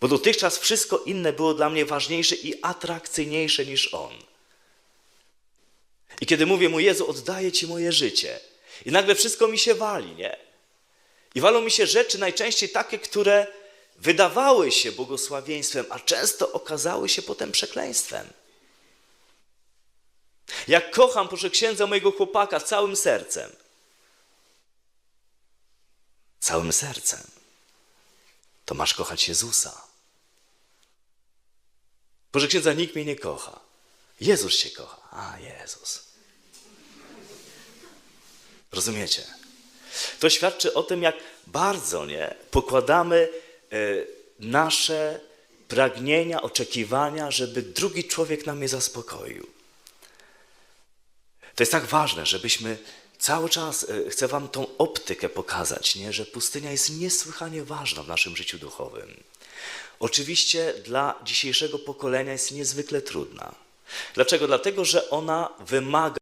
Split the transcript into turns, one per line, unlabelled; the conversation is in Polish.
Bo dotychczas wszystko inne było dla mnie ważniejsze i atrakcyjniejsze niż On. I kiedy mówię mu, Jezu, oddaję Ci moje życie, i nagle wszystko mi się wali, nie? I walą mi się rzeczy najczęściej takie, które wydawały się błogosławieństwem, a często okazały się potem przekleństwem. Jak kocham, proszę księdza, mojego chłopaka całym sercem. Całym sercem. To masz kochać Jezusa. Proszę księdza, nikt mnie nie kocha. Jezus się kocha. A, Jezus. Rozumiecie? To świadczy o tym, jak bardzo nie pokładamy e, nasze pragnienia, oczekiwania, żeby drugi człowiek nam je zaspokoił. To jest tak ważne, żebyśmy cały czas, e, chcę Wam tą optykę pokazać, nie? że pustynia jest niesłychanie ważna w naszym życiu duchowym. Oczywiście dla dzisiejszego pokolenia jest niezwykle trudna. Dlaczego? Dlatego, że ona wymaga